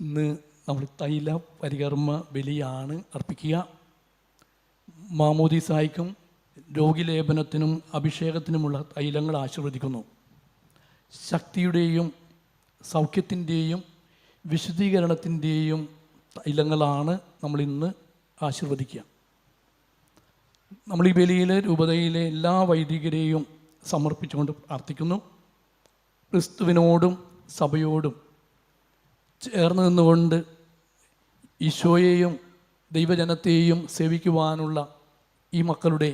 ഇന്ന് നമ്മൾ തൈല പരികർമ്മ ബലിയാണ് അർപ്പിക്കുക. മാമോദീസായ്ക്കും രോഗിലേപനത്തിനും അഭിഷേകത്തിനുമുള്ള തൈലങ്ങൾ ആശീർവദിക്കുന്നു. ശക്തിയുടെയും സൗഖ്യത്തിന്റെയും വിശുദ്ധീകരണത്തിന്റെയും തൈലങ്ങളാണ് നമ്മൾ ഇന്ന് ആശീർവദിക്കുക. നമ്മൾ ഈ ബലിയിൽ രൂപതയിലെ എല്ലാ വൈദികരെയും സമർപ്പിച്ചുകൊണ്ട് പ്രാർത്ഥിക്കുന്നു. ക്രിസ്തുവിനോടും സഭയോടും ചേർന്ന് നിന്നുകൊണ്ട് ഈശോയെയും ദൈവജനത്തെയും സേവിക്കുവാനുള്ള ഈ മക്കളുടെ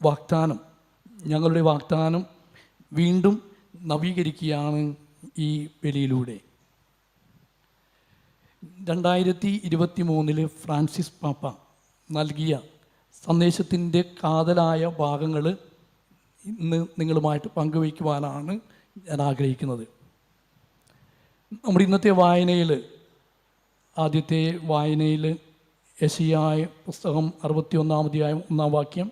വാഗ്ദാനം ഞങ്ങളുടെ വാഗ്ദാനം വീണ്ടും നവീകരിക്കുകയാണ് ഈ വെളിയിലൂടെ രണ്ടായിരത്തി ഇരുപത്തി മൂന്നിൽ ഫ്രാൻസിസ് പാപ്പ നൽകിയ സന്ദേശത്തിന്റെ കാതലായ ഭാഗങ്ങൾ ഇന്ന് നിങ്ങളുമായിട്ട് പങ്കുവയ്ക്കുവാനാണ് ഞാൻ ആഗ്രഹിക്കുന്നത്. നമ്മുടെ വായനയിൽ ആദ്യത്തെ വായനയിൽ യശിയായ പുസ്തകം അറുപത്തി ഒന്നാമധ്യായം ഒന്നാം വാക്യം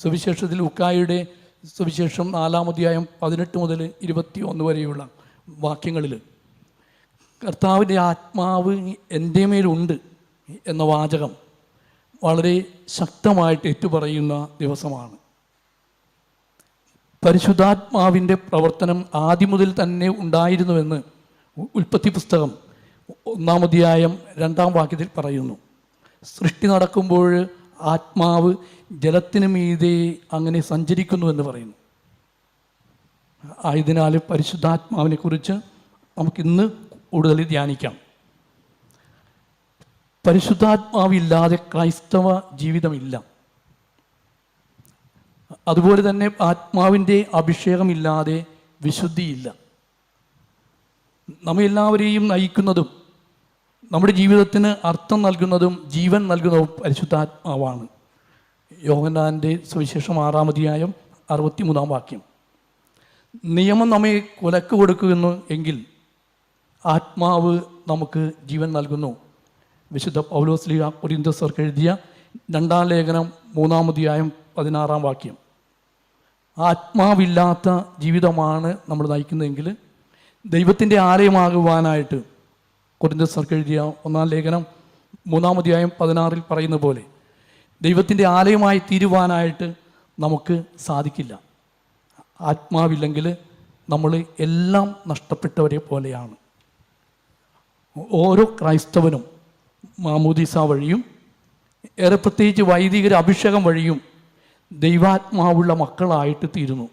സുവിശേഷത്തിൽ ഉക്കായുടെ സുവിശേഷം നാലാമധ്യായം പതിനെട്ട് മുതൽ ഇരുപത്തി ഒന്ന് വരെയുള്ള വാക്യങ്ങളിൽ കർത്താവിന്റെ ആത്മാവ് എന്റെ മേലുണ്ട് എന്ന വാചകം വളരെ ശക്തമായിട്ട് ഏറ്റുപറയുന്ന ദിവസമാണ്. പരിശുദ്ധാത്മാവിന്റെ പ്രവർത്തനം ആദ്യം മുതൽ തന്നെ ഉണ്ടായിരുന്നുവെന്ന് ഉൽപ്പത്തി പുസ്തകം ഒന്നാമധ്യായം രണ്ടാം വാക്യത്തിൽ പറയുന്നു. സൃഷ്ടി നടക്കുമ്പോൾ ആത്മാവ് ജലത്തിന് മീതെ അങ്ങനെ സഞ്ചരിക്കുന്നു എന്ന് പറയുന്നു. ആയതിനാൽ പരിശുദ്ധാത്മാവിനെ കുറിച്ച് നമുക്കിന്ന് കൂടുതൽ ധ്യാനിക്കാം. പരിശുദ്ധാത്മാവില്ലാതെ ക്രൈസ്തവ ജീവിതമില്ല. അതുപോലെ തന്നെ ആത്മാവിന്റെ അഭിഷേകമില്ലാതെ വിശുദ്ധിയില്ല. നമ്മെ എല്ലാവരെയും നയിക്കുന്നതും നമ്മുടെ ജീവിതത്തിന് അർത്ഥം നൽകുന്നതും ജീവൻ നൽകുന്നതും പരിശുദ്ധാത്മാവാണ്. യോഹന്നാന്റെ സുവിശേഷം ആറാമധ്യായം അറുപത്തിമൂന്നാം വാക്യം. നിയമം നമ്മെ കൊലക്ക് കൊടുക്കുന്നു എങ്കിൽ ആത്മാവ് നമുക്ക് ജീവൻ നൽകുന്നു. വിശുദ്ധ പൗലോസ്ലിയ കൊരിന്തസർക്ക് എഴുതിയ രണ്ടാം ലേഖനം മൂന്നാമതിയായം പതിനാറാം വാക്യം. ആത്മാവില്ലാത്ത ജീവിതമാണ് നമ്മൾ നയിക്കുന്നതെങ്കിൽ ദൈവത്തിന്റെ ആലയമാകുവാനായിട്ട് കൊരിന്തസർക്ക് എഴുതിയ ഒന്നാം ലേഖനം മൂന്നാമധ്യായം പതിനാറിൽ പറയുന്ന പോലെ ദൈവത്തിന്റെ ആലയമായി തീരുവാനായിട്ട് നമുക്ക് സാധിക്കില്ല. ആത്മാവില്ലെങ്കിൽ നമ്മൾ എല്ലാം നഷ്ടപ്പെട്ടവരെ പോലെയാണ്. ഓരോ ക്രൈസ്തവനും മാമൂദിസ വഴിയും ഏറെ പ്രത്യേകിച്ച് വൈദികര അഭിഷേകം വഴിയും ദൈവാത്മാവുള്ള മക്കളായിട്ട് തീരുന്നു.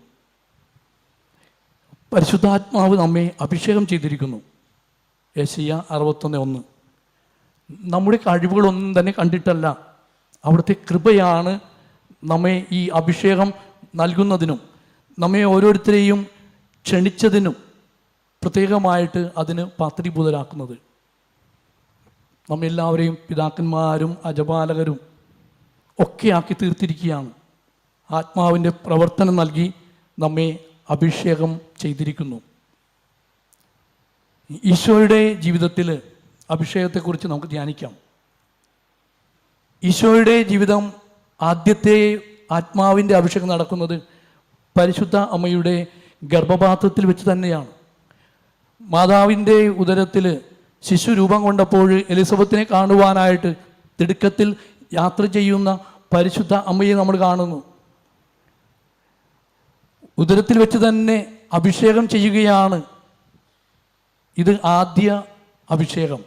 പരിശുദ്ധാത്മാവ് നമ്മെ അഭിഷേകം ചെയ്തിരിക്കുന്നു. യശയ അറുപത്തൊന്ന് ഒന്ന്. നമ്മുടെ കഴിവുകളൊന്നും തന്നെ കണ്ടിട്ടല്ല. അവിടുത്തെ കൃപയാണ് നമ്മെ ഈ അഭിഷേകം നൽകുന്നതിനും നമ്മെ ഓരോരുത്തരെയും ക്ഷണിച്ചതിനും പ്രത്യേകമായിട്ട് അതിന് പാത്രീഭൂതരാക്കുന്നത്. നമ്മെല്ലാവരെയും പിതാക്കന്മാരും അജപാലകരും ഒക്കെ ആക്കി തീർത്തിരിക്കുകയാണ്. ആത്മാവിന്റെ പ്രവർത്തനം നൽകി നമ്മെ അഭിഷേകം ചെയ്തിരിക്കുന്നു. ഈശോയുടെ ജീവിതത്തിൽ അഭിഷേകത്തെക്കുറിച്ച് നമുക്ക് ധ്യാനിക്കാം. ഈശോയുടെ ജീവിതം ആദ്യത്തെ ആത്മാവിന്റെ അഭിഷേകം നടക്കുന്നത് പരിശുദ്ധ അമ്മയുടെ ഗർഭപാത്രത്തിൽ വെച്ച് തന്നെയാണ്. മാതാവിന്റെ ഉദരത്തിൽ ശിശു രൂപം കൊണ്ടപ്പോൾ എലിസബത്തിനെ കാണുവാനായിട്ട് തിടുക്കത്തിൽ യാത്ര ചെയ്യുന്ന പരിശുദ്ധ അമ്മയെ നമ്മൾ കാണുന്നു. ഉദരത്തിൽ വെച്ച് തന്നെ അഭിഷേകം ചെയ്യുകയാണ്. ഇത് ആദ്യ അഭിഷേകം.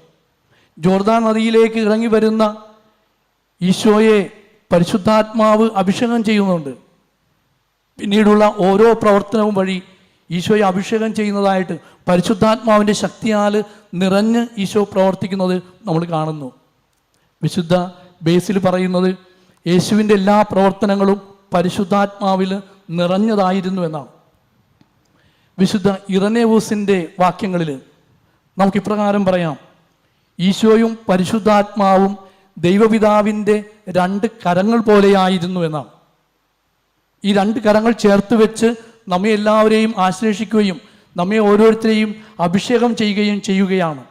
ജോർദാൻ നദിയിലേക്ക് ഇറങ്ങി വരുന്ന ഈശോയെ പരിശുദ്ധാത്മാവ് അഭിഷേകം ചെയ്യുന്നുണ്ട്. പിന്നീടുള്ള ഓരോ പ്രവർത്തനവും വഴി ഈശോയെ അഭിഷേകം ചെയ്യുന്നതായിട്ട് പരിശുദ്ധാത്മാവിന്റെ ശക്തിയാൽ നിറഞ്ഞ് ഈശോ പ്രവർത്തിക്കുന്നത് നമ്മൾ കാണുന്നു. വിശുദ്ധ ബേസിൽ പറയുന്നത് യേശുവിന്റെ എല്ലാ പ്രവർത്തനങ്ങളും പരിശുദ്ധാത്മാവിൽ നിറഞ്ഞതായിരുന്നു എന്നാണ് വിശുദ്ധ ഇറനേവൂസിന്റെ വാക്യങ്ങളിൽ നമുക്ക് ഇപ്രകാരം പറയാം. ഈശോയും പരിശുദ്ധാത്മാവും ദൈവപിതാവിന്റെ രണ്ട് കരങ്ങൾ പോലെയായിരുന്നു എന്നാണ്. ഈ രണ്ട് കരങ്ങൾ ചേർത്ത് വെച്ച് നമ്മെ എല്ലാവരെയും ആശ്ലേഷിക്കുകയും നമ്മെ ഓരോരുത്തരെയും അഭിഷേകം ചെയ്യുകയും ചെയ്യുകയാണ്.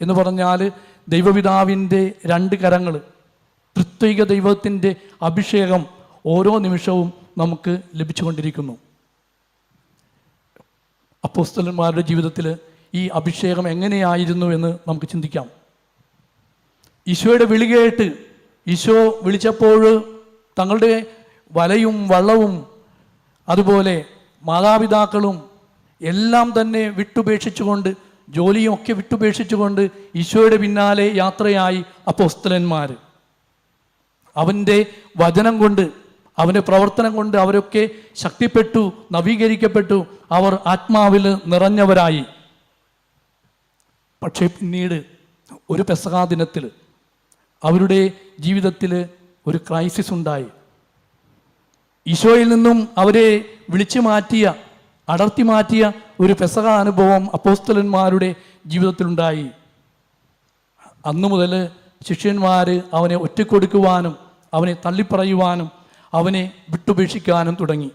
എന്ന് പറഞ്ഞാൽ ദൈവപിതാവിന്റെ രണ്ട് കരങ്ങൾ തൃത്വിക ദൈവത്തിന്റെ അഭിഷേകം ഓരോ നിമിഷവും നമുക്ക് ലഭിച്ചുകൊണ്ടിരിക്കുന്നു. അപ്പോസ്തലന്മാരുടെ ജീവിതത്തിൽ ഈ അഭിഷേകം എങ്ങനെയായിരുന്നു എന്ന് നമുക്ക് ചിന്തിക്കാം. ഈശോയുടെ വിളി കേട്ട് ഈശോ വിളിച്ചപ്പോൾ തങ്ങളുടെ വലയും വള്ളവും അതുപോലെ മാതാപിതാക്കളും എല്ലാം തന്നെ വിട്ടുപേക്ഷിച്ചുകൊണ്ട് ജോലിയും ഒക്കെ വിട്ടുപേക്ഷിച്ചുകൊണ്ട് ഈശോയുടെ പിന്നാലെ യാത്രയായി അപ്പോസ്തലന്മാർ. അവന്റെ വചനം കൊണ്ട് അവന്റെ പ്രവർത്തനം കൊണ്ട് അവരൊക്കെ ശക്തിപ്പെട്ടു നവീകരിക്കപ്പെട്ടു. അവർ ആത്മാവിൽ നിറഞ്ഞവരായി. പക്ഷേ പിന്നീട് ഒരു പെസഹാ ദിനത്തിൽ അവരുടെ ജീവിതത്തിൽ ഒരു ക്രൈസിസ് ഉണ്ടായി. ഈശോയിൽ നിന്നും അവരെ വിളിച്ചു മാറ്റിയ അടർത്തി മാറ്റിയ ഒരു പെസക അനുഭവം അപ്പോസ്തലന്മാരുടെ ജീവിതത്തിലുണ്ടായി അന്നു മുതൽ ശിഷ്യന്മാർ അവനെ ഒറ്റക്കൊടുക്കുവാനും അവനെ തള്ളിപ്പറയുവാനും അവനെ വിട്ടുപേക്ഷിക്കാനും തുടങ്ങി.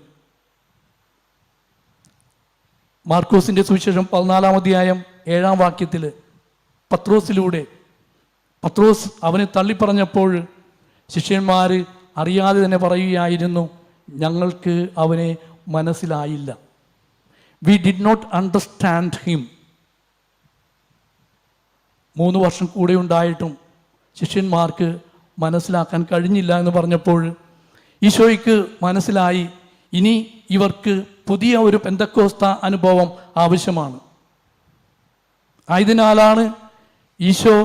മാർക്കോസിന്റെ സുവിശേഷം പതിനാലാം അധ്യായം ഏഴാം വാക്യത്തിൽ പത്രോസിലൂടെ പത്രോസ് അവനെ തള്ളിപ്പറഞ്ഞപ്പോൾ ശിഷ്യന്മാർ അറിയാതെ തന്നെ പറയുകയായിരുന്നു ഞങ്ങൾക്ക് അവനെ മനസ്സിലായില്ല. We did not understand him മൂന്ന് വർഷം കൂടെ ഉണ്ടായിട്ടും ശിഷ്യന്മാർക്ക് മനസ്സിലാക്കാൻ കഴിഞ്ഞില്ല എന്ന് പറഞ്ഞപ്പോൾ ഈശോയ്ക്ക് മനസ്സിലായി ഇനി ഇവർക്ക് പുതിയ ഒരു പെന്തക്കോസ്ത അനുഭവം ആവശ്യമാണ്. ആയതിനാലാണ് ഈശോ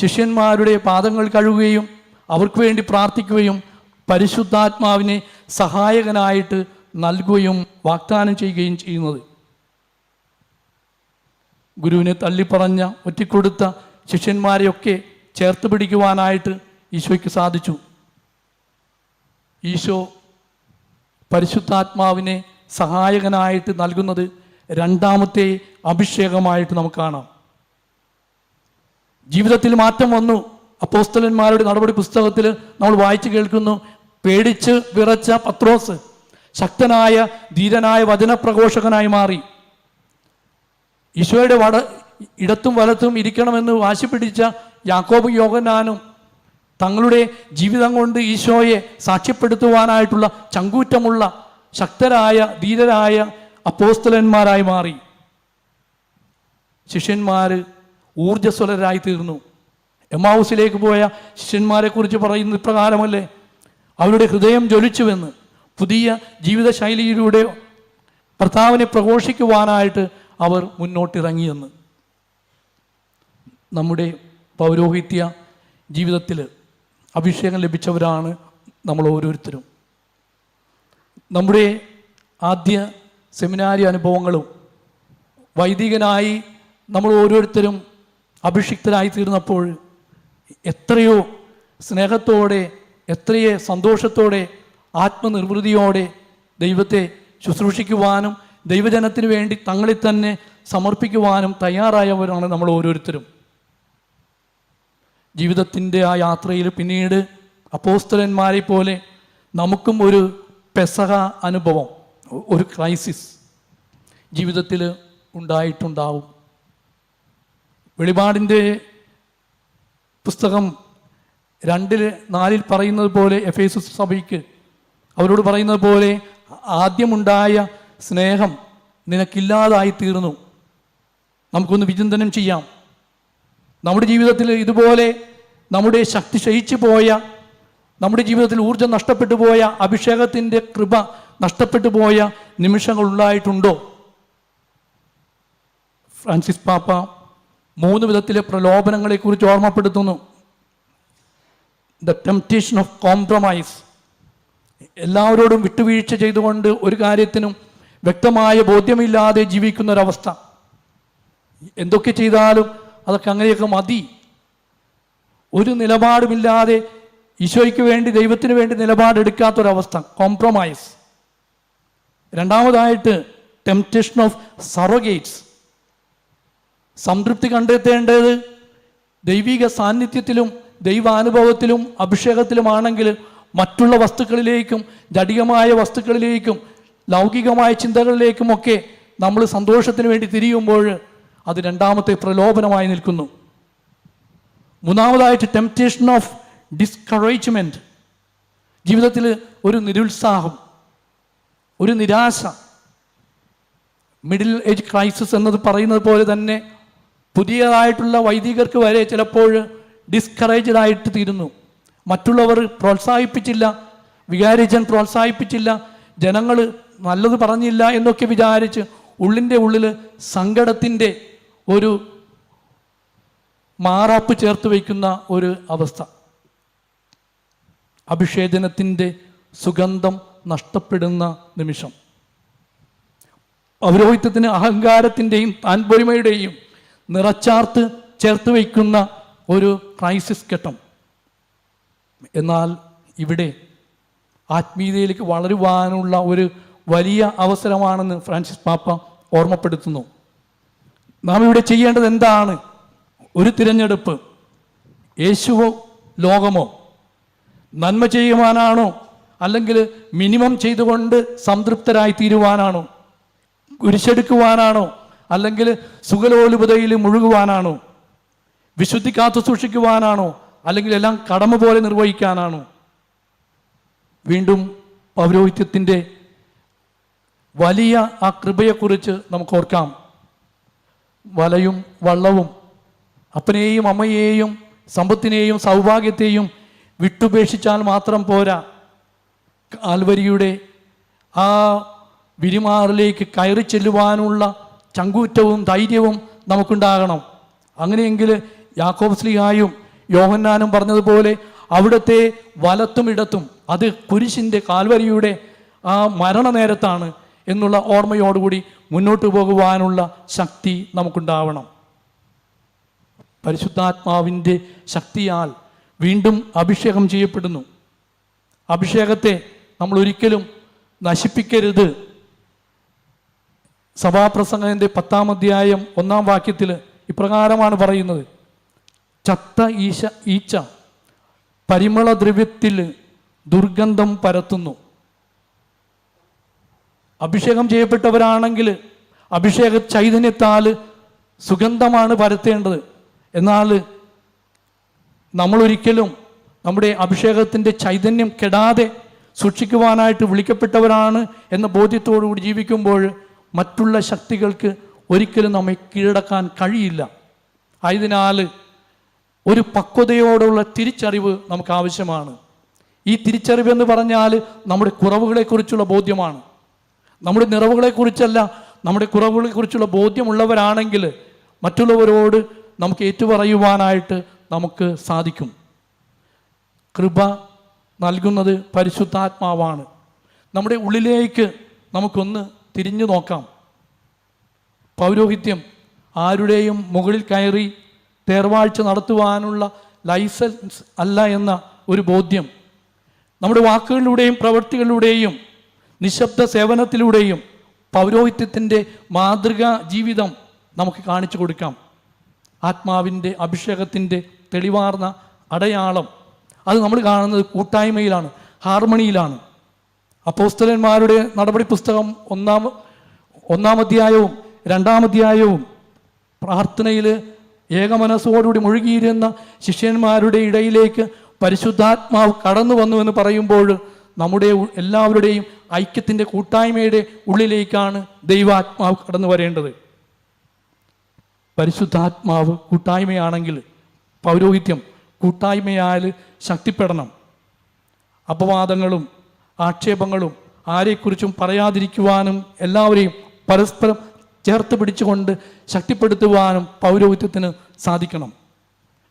ശിഷ്യന്മാരുടെ പാദങ്ങൾ കഴുകുകയും അവർക്ക് വേണ്ടി പ്രാർത്ഥിക്കുകയും പരിശുദ്ധാത്മാവിനെ സഹായകനായിട്ട് നൽകുകയും വാഗ്ദാനം ചെയ്യുകയും ചെയ്യുന്നത്. ഗുരുവിനെ തള്ളിപ്പറഞ്ഞ ഒറ്റിക്കൊടുത്ത ശിഷ്യന്മാരെയൊക്കെ ചേർത്ത് പിടിക്കുവാനായിട്ട് ഈശോയ്ക്ക് സാധിച്ചു. ഈശോ പരിശുദ്ധാത്മാവിനെ സഹായകനായിട്ട് നൽകുന്നത് രണ്ടാമത്തെ അഭിഷേകമായിട്ട് നമുക്ക് കാണാം. ജീവിതത്തിൽ മാറ്റം വന്നു. അപ്പോസ്തലന്മാരുടെ നടപടി പുസ്തകത്തിൽ നമ്മൾ വായിച്ചു കേൾക്കുന്നു പേടിച്ച് വിറച്ച പത്രോസ് ശക്തനായ ധീരനായ വചനപ്രഘോഷകനായി മാറി. ഈശോയുടെ വട ഇടത്തും വലത്തും ഇരിക്കണമെന്ന് വാശി പിടിച്ച യാക്കോബ് യോഗനാനും തങ്ങളുടെ ജീവിതം കൊണ്ട് ഈശോയെ സാക്ഷ്യപ്പെടുത്തുവാനായിട്ടുള്ള ചങ്കൂറ്റമുള്ള ശക്തരായ ധീരരായ അപ്പോസ്തലന്മാരായി മാറി. ശിഷ്യന്മാർ ഊർജസ്വലരായി തീർന്നു. എമാവുസിലേക്ക് പോയ ശിഷ്യന്മാരെക്കുറിച്ച് പറയുന്ന ഇപ്രകാരമല്ലേ? അവരുടെ ഹൃദയം ജ്വലിച്ചുവെന്ന് പുതിയ ജീവിതശൈലിയിലൂടെ ഭർത്താവിനെ പ്രഘോഷിക്കുവാനായിട്ട് അവർ മുന്നോട്ടിറങ്ങിയെന്ന്. നമ്മുടെ പൗരോഹിത്യ ജീവിതത്തിൽ അഭിഷേകം ലഭിച്ചവരാണ് നമ്മൾ ഓരോരുത്തരും. നമ്മുടെ ആദ്യ സെമിനാരി അനുഭവങ്ങളും വൈദികനായി നമ്മൾ ഓരോരുത്തരും അഭിഷിക്തരായി തീർന്നപ്പോൾ എത്രയോ സ്നേഹത്തോടെ എത്രയോ സന്തോഷത്തോടെ ആത്മനിർവൃതിയോടെ ദൈവത്തെ ശുശ്രൂഷിക്കുവാനും ദൈവജനത്തിന് വേണ്ടി തങ്ങളിൽ തന്നെ സമർപ്പിക്കുവാനും തയ്യാറായവരാണ് നമ്മൾ ഓരോരുത്തരും. ജീവിതത്തിന്റെ ആ യാത്രയിൽ പിന്നീട് അപ്പോസ്തലന്മാരെ പോലെ നമുക്കും ഒരു പെസഹ അനുഭവം ഒരു ക്രൈസിസ് ജീവിതത്തിൽ ഉണ്ടായിട്ടുണ്ടാവും. വെളിപാടിന്റെ പുസ്തകം രണ്ടിൽ നാലിൽ പറയുന്നത് പോലെ എഫ് എസ് സഭയ്ക്ക് അവരോട് പറയുന്നത് പോലെ ആദ്യമുണ്ടായ സ്നേഹം നിനക്കില്ലാതായി തീർന്നു. നമുക്കൊന്ന് വിചിന്തനം ചെയ്യാം. നമ്മുടെ ജീവിതത്തിൽ ഇതുപോലെ നമ്മുടെ ശക്തി ക്ഷയിച്ചു പോയ നമ്മുടെ ജീവിതത്തിൽ ഊർജം നഷ്ടപ്പെട്ടു പോയ അഭിഷേകത്തിന്റെ കൃപ നഷ്ടപ്പെട്ടു പോയ നിമിഷങ്ങൾ ഉണ്ടായിട്ടുണ്ടോ? ഫ്രാൻസിസ് പാപ്പ മൂന്ന് വിധത്തിലെ പ്രലോഭനങ്ങളെക്കുറിച്ച് ഓർമ്മപ്പെടുത്തുന്നു. ദ ടെംപ്റ്റേഷൻ ഓഫ് കോംപ്രമൈസ് എല്ലാവരോടും വിട്ടുവീഴ്ച ചെയ്തുകൊണ്ട് ഒരു കാര്യത്തിനും വ്യക്തമായ ബോധ്യമില്ലാതെ ജീവിക്കുന്ന ഒരവസ്ഥ എന്തൊക്കെ ചെയ്താലും അതൊക്കെ അങ്ങനെയൊക്കെ മതി. ഒരു നിലപാടുമില്ലാതെ ഈശോയ്ക്ക് വേണ്ടി ദൈവത്തിന് വേണ്ടി നിലപാടെടുക്കാത്തൊരവസ്ഥ. കോംപ്രമൈസ് രണ്ടാമതായിട്ട് ടെംപ്റ്റേഷൻ ഓഫ് സറോഗേറ്റ്സ് സംതൃപ്തി കണ്ടെത്തേണ്ടത് ദൈവിക സാന്നിധ്യത്തിലും ദൈവാനുഭവത്തിലും അഭിഷേകത്തിലുമാണെങ്കിൽ മറ്റുള്ള വസ്തുക്കളിലേക്കും ജടികമായ വസ്തുക്കളിലേക്കും ലൗകികമായ ചിന്തകളിലേക്കുമൊക്കെ നമ്മൾ സന്തോഷത്തിന് വേണ്ടി തിരിയുമ്പോൾ അത് രണ്ടാമത്തെ പ്രലോഭനമായി നിൽക്കുന്നു. മൂന്നാമതായിട്ട് ടെംപ്റ്റേഷൻ ഓഫ് ഡിസ്കറേജ്മെന്റ് ജീവിതത്തിൽ ഒരു നിരുത്സാഹം ഒരു നിരാശ. മിഡിൽ ഏജ് ക്രൈസിസ് എന്നത് പറയുന്നത് പോലെ തന്നെ പുതിയതായിട്ടുള്ള വൈദികർക്ക് വരെ ചിലപ്പോൾ ഡിസ്കറേജ്ഡ് ആയിട്ട് തീരുന്നു. മറ്റുള്ളവർ പ്രോത്സാഹിപ്പിച്ചില്ല വികാരിജൻ പ്രോത്സാഹിപ്പിച്ചില്ല ജനങ്ങൾ നല്ലത് പറഞ്ഞില്ല എന്നൊക്കെ വിചാരിച്ച് ഉള്ളിന്റെ ഉള്ളിൽ സങ്കടത്തിന്റെ ഒരു മാറാപ്പ് ചേർത്ത് വയ്ക്കുന്ന ഒരു അവസ്ഥ. അഭിഷേചനത്തിന്റെ സുഗന്ധം നഷ്ടപ്പെടുന്ന നിമിഷം. പൗരോഹിത്യത്തിന് അഹങ്കാരത്തിന്റെയും താൻപൊരിമയുടെയും നിറച്ചാർത്ത് ചേർത്ത് വയ്ക്കുന്ന ഒരു ക്രൈസിസ് ഘട്ടം. എന്നാൽ ഇവിടെ ആത്മീയതയിലേക്ക് വളരുവാനുള്ള ഒരു വലിയ അവസരമാണെന്ന് ഫ്രാൻസിസ് പാപ്പ ഓർമ്മപ്പെടുത്തുന്നു. നാം ഇവിടെ ചെയ്യേണ്ടത് എന്താണ്? ഒരു തിരഞ്ഞെടുപ്പ് യേശുവോ ലോകമോ നന്മ ചെയ്യുവാനാണോ അല്ലെങ്കിൽ മിനിമം ചെയ്തുകൊണ്ട് സംതൃപ്തരായി തീരുവാനാണോ? കുരിശെടുക്കുവാനാണോ? അല്ലെങ്കിൽ സുഖലോലുപതയിൽ മുഴുകുവാനാണോ? വിശുദ്ധി കാത്തു സൂക്ഷിക്കുവാനാണോ? അല്ലെങ്കിൽ എല്ലാം കടമ പോലെ നിർവഹിക്കാനാണോ? വീണ്ടും പൗരോഹിത്യത്തിന്റെ വലിയ ആ കൃപയെക്കുറിച്ച് നമുക്ക് ഓർക്കാം. വലയും വള്ളവും അപ്പനെയും അമ്മയെയും സമ്പത്തിനെയും സൗഭാഗ്യത്തെയും വിട്ടുപേക്ഷിച്ചാൽ മാത്രം പോരാ. കാൽവരിയുടെ ആ വിരിമാറിലേക്ക് കയറി ചെല്ലുവാനുള്ള ചങ്കൂറ്റവും ധൈര്യവും നമുക്കുണ്ടാകണം. അങ്ങനെയെങ്കിൽ യാക്കോബ് സ്ലിഹായും യോഹന്നാനും പറഞ്ഞതുപോലെ അവിടുത്തെ വലത്തും ഇടത്തും അത് കുരിശിന്റെ കാൽവരിയുടെ ആ മരണനേരത്താണ് എന്നുള്ള ഓർമ്മയോടുകൂടി മുന്നോട്ട് പോകുവാനുള്ള ശക്തി നമുക്കുണ്ടാവണം. പരിശുദ്ധാത്മാവിന്റെ ശക്തിയാൽ വീണ്ടും അഭിഷേകം ചെയ്യപ്പെടുന്നു. അഭിഷേകത്തെ നമ്മൾ ഒരിക്കലും നശിപ്പിക്കരുത്. സഭാപ്രസംഗത്തിന്റെ പത്താം അധ്യായം ഒന്നാം വാക്യത്തിൽ ഇപ്രകാരമാണ് പറയുന്നത്. ചത്ത ഈശ ഈച്ച പരിമള ദ്രവ്യത്തിൽ ദുർഗന്ധം പരത്തുന്നു. അഭിഷേകം ചെയ്യപ്പെട്ടവരാണെങ്കിൽ അഭിഷേക ചൈതന്യത്താൽ സുഗന്ധമാണ് പരത്തേണ്ടത്. എന്നാൽ നമ്മളൊരിക്കലും നമ്മുടെ അഭിഷേകത്തിന്റെ ചൈതന്യം കെടാതെ സൂക്ഷിക്കുവാനായിട്ട് വിളിക്കപ്പെട്ടവരാണ് എന്ന ബോധ്യത്തോടുകൂടി ജീവിക്കുമ്പോൾ മറ്റുള്ള ശക്തികൾക്ക് ഒരിക്കലും നമ്മെ കീഴടക്കാൻ കഴിയില്ല. ആയതിനാൽ ഒരു പക്വതയോടുള്ള തിരിച്ചറിവ് നമുക്ക് ആവശ്യമാണ്. ഈ തിരിച്ചറിവ് എന്ന് പറഞ്ഞാൽ നമ്മുടെ കുറവുകളെക്കുറിച്ചുള്ള ബോധ്യമാണ്. നമ്മുടെ നിറവുകളെക്കുറിച്ചല്ല നമ്മുടെ കുറവുകളെക്കുറിച്ചുള്ള ബോധ്യമുള്ളവരാണെങ്കിൽ മറ്റുള്ളവരോട് നമുക്ക് ഏറ്റുപറയുവാനായിട്ട് നമുക്ക് സാധിക്കും. കൃപ നൽകുന്നത് പരിശുദ്ധാത്മാവാണ്. നമ്മുടെ ഉള്ളിലേക്ക് നമുക്കൊന്ന് തിരിഞ്ഞു നോക്കാം. പൗരോഹിത്യം ആരുടെയും മുകളിൽ കയറി തേർവാഴ്ച നടത്തുവാനുള്ള ലൈസൻസ് അല്ല എന്ന ഒരു ബോധ്യം. നമ്മുടെ വാക്കുകളിലൂടെയും പ്രവൃത്തികളിലൂടെയും നിശബ്ദ സേവനത്തിലൂടെയും പൗരോഹിത്യത്തിന്റെ മാതൃകാ ജീവിതം നമുക്ക് കാണിച്ചു കൊടുക്കാം. ആത്മാവിന്റെ അഭിഷേകത്തിന്റെ തെളിവാർന്ന അടയാളം. അത് നമ്മൾ കാണുന്നത് കൂട്ടായ്മയിലാണ് ഹാർമണിയിലാണ്. അപ്പോസ്തലന്മാരുടെ നടപടി പുസ്തകം ഒന്നാം ഒന്നാമധ്യായവും രണ്ടാമധ്യായവും പ്രാർത്ഥനയിൽ ഏകമനസ്സോടുകൂടി മുഴുകിയിരുന്ന ശിഷ്യന്മാരുടെ ഇടയിലേക്ക് പരിശുദ്ധാത്മാവ് കടന്നു വന്നു എന്ന് പറയുമ്പോൾ നമ്മുടെ എല്ലാവരുടെയും ഐക്യത്തിന്റെ കൂട്ടായ്മയുടെ ഉള്ളിലേക്കാണ് ദൈവാത്മാവ് കടന്നു വരേണ്ടത്. പരിശുദ്ധാത്മാവ് കൂട്ടായ്മയാണെങ്കിൽ പൗരോഹിത്യം കൂട്ടായ്മയാൽ ശക്തിപ്പെടണം. അപവാദങ്ങളും ആക്ഷേപങ്ങളും ആരെക്കുറിച്ചും പറയാതിരിക്കുവാനും എല്ലാവരെയും പരസ്പരം ചേർത്ത് പിടിച്ചുകൊണ്ട് ശക്തിപ്പെടുത്തുവാനും പൗരോഹിത്യത്തിന് സാധിക്കണം.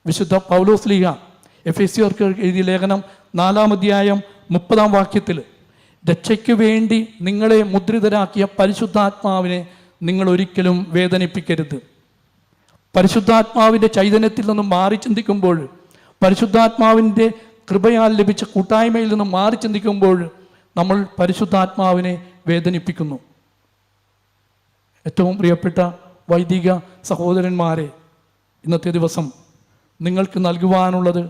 വിശുദ്ധ പൗലോസ് ലീഗ എഫ് എസ് സിയർക്ക് എഴുതിയ ലേഖനം നാലാം അധ്യായം മുപ്പതാം വാക്യത്തിൽ രക്ഷയ്ക്കു വേണ്ടി നിങ്ങളെ മുദ്രിതരാക്കിയ പരിശുദ്ധാത്മാവിനെ നിങ്ങൾ ഒരിക്കലും വേദനിപ്പിക്കരുത്. പരിശുദ്ധാത്മാവിന്റെ ചൈതന്യത്തിൽ നിന്നും മാറി ചിന്തിക്കുമ്പോൾ പരിശുദ്ധാത്മാവിന്റെ കൃപയാൽ ലഭിച്ച കൂട്ടായ്മയിൽ നിന്നും മാറി ചിന്തിക്കുമ്പോൾ നമ്മൾ പരിശുദ്ധാത്മാവിനെ വേദനിപ്പിക്കുന്നു. ഏറ്റവും പ്രിയപ്പെട്ട വൈദിക സഹോദരന്മാരെ ഇന്നത്തെ ദിവസം നിങ്ങൾക്ക് നൽകുവാനുള്ളത്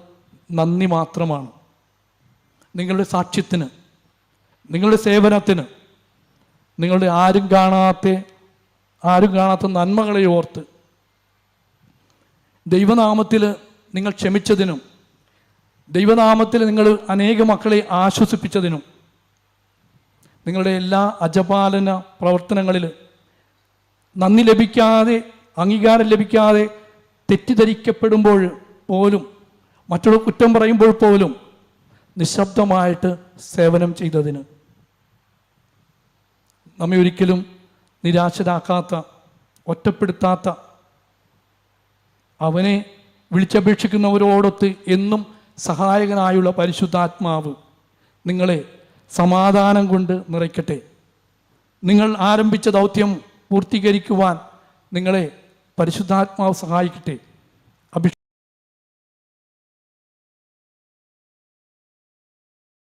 നന്ദി മാത്രമാണ്. നിങ്ങളുടെ സാക്ഷ്യത്തിന് നിങ്ങളുടെ സേവനത്തിന് നിങ്ങളുടെ ആരും കാണാത്ത ആരും കാണാത്ത നന്മകളെ ഓർത്ത് ദൈവനാമത്തിൽ നിങ്ങൾ ക്ഷമിച്ചതിനും ദൈവനാമത്തിൽ നിങ്ങൾ അനേക മക്കളെ ആശ്വസിപ്പിച്ചതിനും നിങ്ങളുടെ എല്ലാ അജപാലന പ്രവർത്തനങ്ങളിൽ നന്ദി ലഭിക്കാതെ അംഗീകാരം ലഭിക്കാതെ തെറ്റിദ്ധരിക്കപ്പെടുമ്പോൾ പോലും മറ്റുള്ള കുറ്റം പറയുമ്പോൾ പോലും നിശബ്ദമായിട്ട് സേവനം ചെയ്തതിന്. നമ്മെ ഒരിക്കലും നിരാശരാക്കാത്ത ഒറ്റപ്പെടുത്താത്ത അവനെ വിളിച്ചപേക്ഷിക്കുന്നവരോടൊത്ത് എന്നും സഹായകനായുള്ള പരിശുദ്ധാത്മാവ് നിങ്ങളെ സമാധാനം കൊണ്ട് നിറയ്ക്കട്ടെ. നിങ്ങൾ ആരംഭിച്ച ദൗത്യം പൂർത്തീകരിക്കുവാൻ നിങ്ങളെ പരിശുദ്ധാത്മാവ് സഹായിക്കട്ടെ.